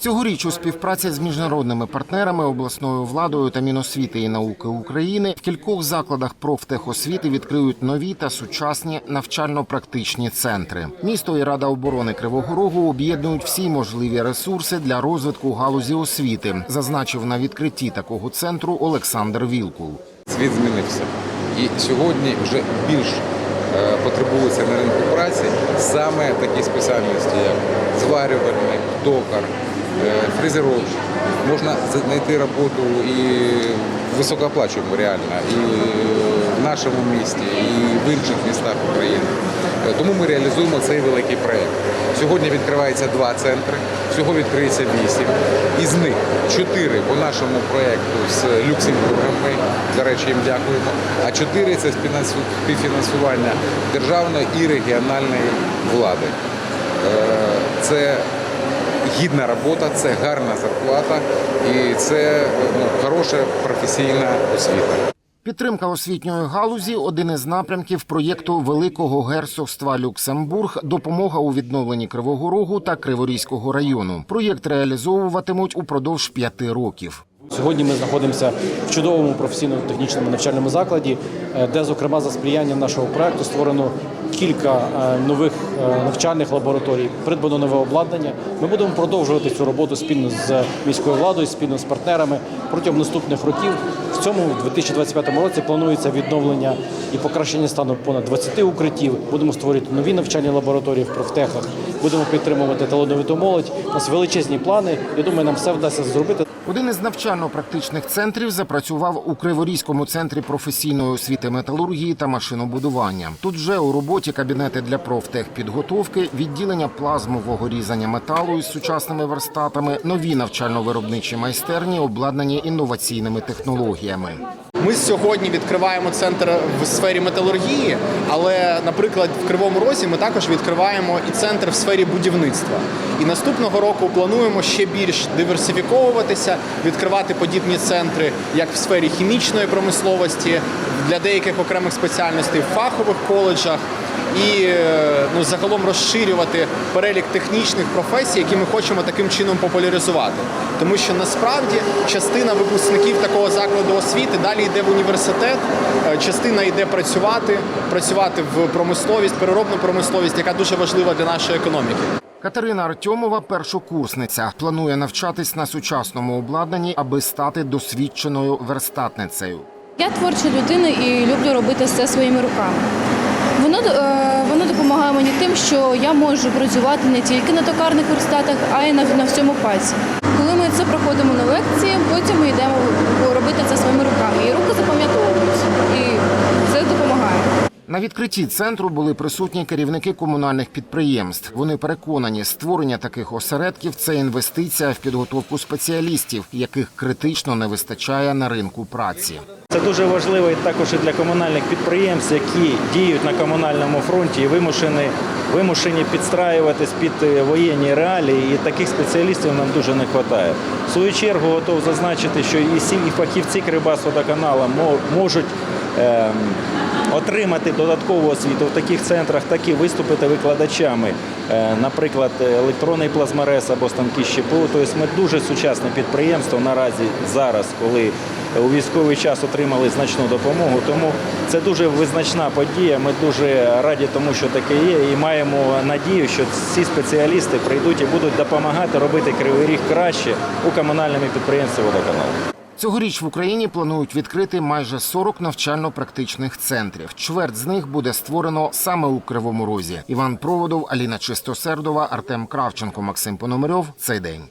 Цьогоріч у співпраці з міжнародними партнерами, обласною владою та Міносвіти і науки України в кількох закладах профтехосвіти відкриють нові та сучасні навчально-практичні центри. Місто і Рада оборони Кривого Рогу об'єднують всі можливі ресурси для розвитку галузі освіти, зазначив на відкритті такого центру Олександр Вілкул. Світ змінився. І сьогодні вже більш е, потребується на ринку праці саме такі спеціальності, як зварювальник, токар, е, фрезеровщик. Можна знайти роботу і високооплачуємо реально, і в нашому місті, і в інших містах України. Е, Тому ми реалізуємо цей великий проєкт. Сьогодні відкривається два центри, всього відкриється вісім. Із них чотири по нашому проєкту з Люксембургом. Ми, до речі, їм дякуємо. А чотири це співфінансування державної і регіональної влади. Е, Це гідна робота, це гарна зарплата і це ну, хороша професійна освіта. Підтримка освітньої галузі один із напрямків проєкту Великого герцогства Люксембург, допомога у відновленні Кривого Рогу та Криворізького району. Проєкт реалізовуватимуть упродовж п'яти років. Сьогодні ми знаходимося в чудовому професійно-технічному навчальному закладі, е, де, зокрема, за сприянням нашого проекту створено кілька е, нових е, навчальних лабораторій, придбано нове обладнання. Ми будемо продовжувати цю роботу спільно з міською владою, спільно з партнерами протягом наступних років. В цьому в 2025 році планується відновлення і покращення стану понад 20 укриттів. Будемо створювати нові навчальні лабораторії в профтехах. Будемо підтримувати талановиту молодь. У нас величезні плани. Я думаю, нам все вдасться зробити. Один із навчально-практичних центрів запрацював у Криворізькому центрі професійної освіти металургії та машинобудування. Тут вже у роботі кабінети для профтехпідготовки, відділення плазмового різання металу із сучасними верстатами, нові навчально-виробничі майстерні, обладнані інноваційними технологіями. Ми сьогодні відкриваємо центр в сфері металургії, але, наприклад, в Кривому Розі ми також відкриваємо і центр в сфері будівництва. І наступного року плануємо ще більш диверсифіковуватися, відкривати подібні центри як в сфері хімічної промисловості, для деяких окремих спеціальностей в фахових коледжах. І е, ну, загалом розширювати перелік технічних професій, які ми хочемо таким чином популяризувати. Тому що насправді частина випускників такого закладу освіти далі йде в університет, е, частина йде працювати, працювати в промисловість, переробну промисловість, яка дуже важлива для нашої економіки. Катерина Артьомова, першокурсниця, планує навчатись на сучасному обладнанні, аби стати досвідченою верстатницею. Я творча людина і люблю робити все своїми руками. Воно, е, воно допомагає мені тим, що я можу працювати не тільки на токарних верстатах, а й на, на всьому пальці. Коли ми це проходимо на лекції, потім ми йдемо робити це своїми руками. І руки запам'ятовують. І це допомагає. На відкритті центру були присутні керівники комунальних підприємств. Вони переконані, створення таких осередків це інвестиція в підготовку спеціалістів, яких критично не вистачає на ринку праці. Це дуже важливо і також і для комунальних підприємств, які діють на комунальному фронті і вимушені, вимушені підстраюватись під е, воєнні реалії. І таких спеціалістів нам дуже не вистачає. В свою чергу готов зазначити, що і всі і фахівці Кривбасводоканала мо- можуть ем, отримати додаткову освіту в таких центрах, так і виступити викладачами, Е, наприклад, електронний плазмарез або станки щепу. Тобто ми дуже сучасне підприємство наразі зараз, коли у військовий час отримали значну допомогу. Тому це дуже визначна подія. Ми дуже раді тому, що таке є, і маємо надію, що ці спеціалісти прийдуть і будуть допомагати робити кривий ріг краще у комунальному підприємстві водоканалу. Цьогоріч в Україні планують відкрити майже 40 навчально-практичних центрів. Чверть з них буде створено саме у Кривому Розі. Іван Проводов, Аліна Чистосердова, Артем Кравченко, Максим Пономарьов. Цей день.